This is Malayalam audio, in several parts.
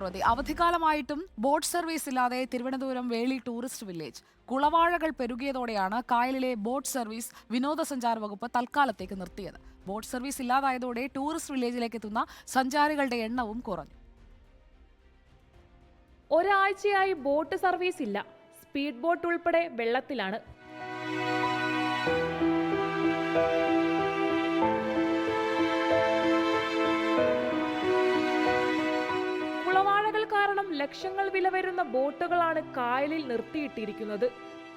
പ്രതി. അവധിക്കാലമായിട്ടും ബോട്ട് സർവീസ് ഇല്ലാതെ തിരുവനന്തപുരം വേളി ടൂറിസ്റ്റ് വില്ലേജ്. കുളവാഴകൾ പെരുകിയതോടെയാണ് കായലിലെ ബോട്ട് സർവീസ് വിനോദസഞ്ചാര വകുപ്പ് തൽക്കാലത്തേക്ക് നിർത്തിയത്. ബോട്ട് സർവീസ് ഇല്ലാതായതോടെ ടൂറിസ്റ്റ് വില്ലേജിലേക്ക് എത്തുന്ന സഞ്ചാരികളുടെ എണ്ണവും കുറഞ്ഞു. ഒരാഴ്ചയായി ബോട്ട് സർവീസ് ഇല്ല. സ്പീഡ് ബോട്ട് ഉൾപ്പെടെ വെള്ളത്തിലാണ് കാരണം ലക്ഷങ്ങൾ വില വരുന്ന ബോട്ടുകളാണ് കായലിൽ നിർത്തിയിട്ടിരിക്കുന്നത്.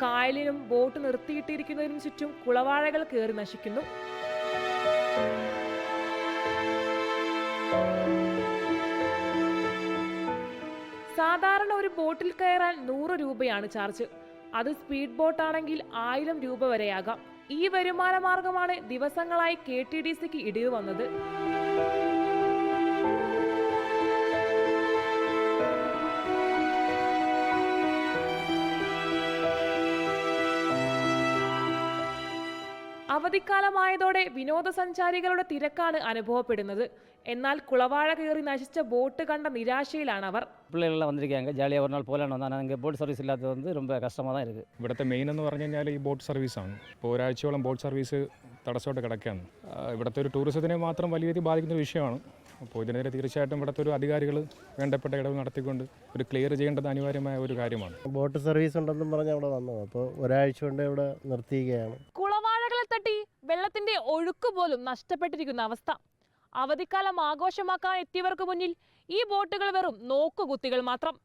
കായലിനും ബോട്ട് നിർത്തിയിട്ടിരിക്കുന്നതിനും ചുറ്റും കുളവാഴകൾ കയറി നശിക്കുന്നു. സാധാരണ ഒരു ബോട്ടിൽ കയറാൻ നൂറ് രൂപയാണ് ചാർജ്. അത് സ്പീഡ് ബോട്ടാണെങ്കിൽ ആയിരം രൂപ വരെയാകാം. ഈ വരുമാന മാർഗമാണ് ദിവസങ്ങളായി കെ ടി ഡി സിക്ക് ഇടിവ് വന്നത്. അവധിക്കാലമായതോടെ വിനോദസഞ്ചാരികളുടെ തിരക്കാണ് അനുഭവപ്പെടുന്നത് എന്നാൽ കുളവാഴ കയറി നശിച്ച ബോട്ട് கண்ட நிராசையிலான அவர் பிள்ளைகள்லாம் வந்திருக்காங்க ஜாலியாக ஒரு நாள் போகலான்னு வந்தால் ஆனால் இங்கே போட் சர்வீஸ் இல்லாதது வந்து ரொம்ப கஷ்டமாக தான் இருக்குது ഇവിടുത്തെ മെയിൻ എന്ന് പറഞ്ഞു കഴിഞ്ഞാൽ ഈ ബോട്ട് സർവീസാണ് ഇപ്പോൾ ഒരാഴ്ചയോളം ബോട്ട് സർവീസ് തടസ്സമായിട്ട് കിടക്കുകയാണ് ആ, ഇവിടുത്തെ ഒരു ടൂറിസത്തിനെ മാത്രം വലിയ രീതിയിൽ ബാധിക്കുന്ന ഒരു വിഷയമാണ് അപ്പോൾ ഇതിനെതിരെ തീർച്ചയായിട്ടും ഇവിടുത്തെ ഒരു അധികാരികൾ വേണ്ടപ്പെട്ട ഇടവ് നടത്തിക്കൊണ്ട് ഒരു ക്ലിയർ ചെയ്യേണ്ടത് അനിവാര്യമായ ഒരു കാര്യമാണ്. ബോട്ട് സർവീസ് ഉണ്ടെന്നും പറഞ്ഞ് അവിടെ വന്നത് അപ്പോൾ ഒരാഴ്ച കൊണ്ട് ഇവിടെ നിർത്തിയിരിക്കുകയാണ്. കുളവാഴകളെ തട്ടി വെള്ളത്തിന്റെ ഒഴുക്ക് പോലും നഷ്ടപ്പെട്ടിരിക്കുന്ന അവസ്ഥ. അവധിക്കാലം ആഘോഷമാക്കാൻ എത്തിയവർക്ക് മുന്നിൽ ഈ ബോട്ടുകൾ വെറും നോക്കുകുത്തികൾ മാത്രം.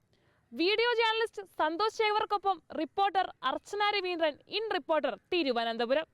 Video journalist Santhosh ശേഖർക്കൊപ്പം reporter Archana Raveendran in reporter Thiruvananthapuram.